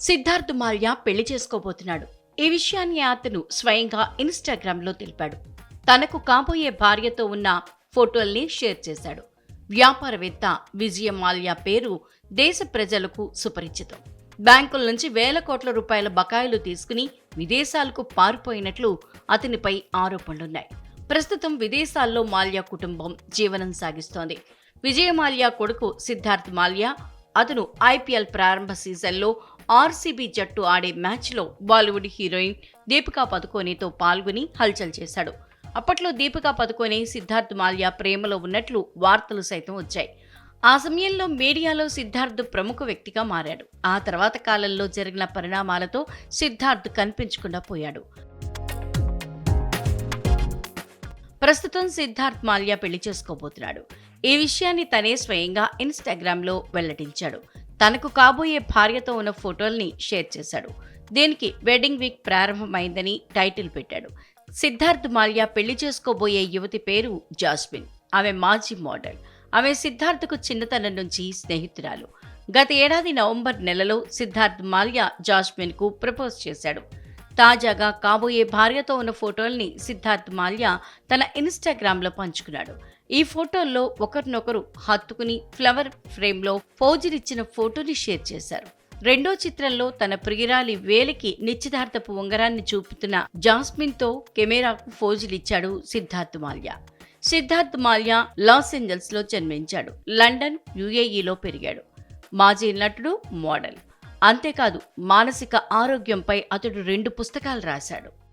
సిద్ధార్థ్ మాల్యా పెళ్ళి చేసుకోబోతున్నాడు. ఈ విషయాన్ని అతను స్వయంగా ఇన్స్టాగ్రామ్లో తెలిపాడు. తనకు కాబోయే భార్యతో ఉన్న ఫోటోల్ని షేర్ చేశాడు. వ్యాపారవేత్త విజయ మాల్యా పేరు దేశ ప్రజలకు సుపరిచితం. బ్యాంకుల నుంచి వేల కోట్ల రూపాయల బకాయిలు తీసుకుని విదేశాలకు పారిపోయినట్లు అతనిపై ఆరోపణలున్నాయి. ప్రస్తుతం విదేశాల్లో మాల్యా కుటుంబం జీవనం సాగిస్తోంది. విజయ మాల్యా కొడుకు సిద్ధార్థ్ మాల్యా అతను ఐపీఎల్ ప్రారంభ సీజన్లో ఆర్సీబీ జట్టు ఆడే మ్యాచ్లో బాలీవుడ్ హీరోయిన్ దీపికా పదుకోనేతో పాల్గొని హల్చల్ చేశాడు. అప్పట్లో దీపికా పదుకోనే సిద్ధార్థ్ మాల్యా ప్రేమలో ఉన్నట్లు వార్తలు సైతం వచ్చాయి. ఆ సమయంలో మీడియాలో సిద్ధార్థ్ ప్రముఖ వ్యక్తిగా మారాడు. ఆ తర్వాత కాలంలో జరిగిన పరిణామాలతో సిద్ధార్థ్ కనిపించకుండా పోయాడు. ప్రస్తుతం సిద్ధార్థ్ మాల్యా పెళ్ళి చేసుకోబోతున్నాడు. ఈ విషయాన్ని తనే స్వయంగా ఇన్స్టాగ్రామ్లో వెల్లడించాడు. తనకు కాబోయే భార్యతో ఉన్న ఫోటోల్ని షేర్ చేశాడు. దీనికి వెడ్డింగ్ వీక్ ప్రారంభమైందని టైటిల్ పెట్టాడు. సిద్ధార్థ్ మాల్యా పెళ్ళి చేసుకోబోయే యువతి పేరు జాస్మిన్. ఆమె మాజీ మోడల్. ఆమె సిద్ధార్థ్కు చిన్నతనం నుంచి స్నేహితురాలు. గత ఏడాది నవంబర్ నెలలో సిద్ధార్థ్ మాల్యా జాస్మిన్కు ప్రపోజ్ చేశాడు. తాజాగా కాబోయే భార్యతో ఉన్న ఫోటోల్ని సిద్ధార్థ్ మాల్యా తన ఇన్స్టాగ్రామ్లో పంచుకున్నాడు. ఈ ఫోటోల్లో ఒకరినొకరు హత్తుకుని ఫ్లవర్ ఫ్రేమ్లో ఫౌజులిచ్చిన ఫోటోని షేర్ చేశారు. రెండో చిత్రంలో తన ప్రియురాలి వేలికి నిశ్చితార్థపు ఉంగరాన్ని చూపుతున్న జాస్మిన్తో కెమెరాకు ఫోజులిచ్చాడు సిద్ధార్థ్ మాల్యా. సిద్ధార్థ్ మాల్యా లాస్ ఏంజల్స్లో జన్మించాడు. లండన్ యుఏఈలో పెరిగాడు. మాజీ నటుడు మోడల్. అంతేకాదు మానసిక ఆరోగ్యంపై అతడు రెండు పుస్తకాలు రాశాడు.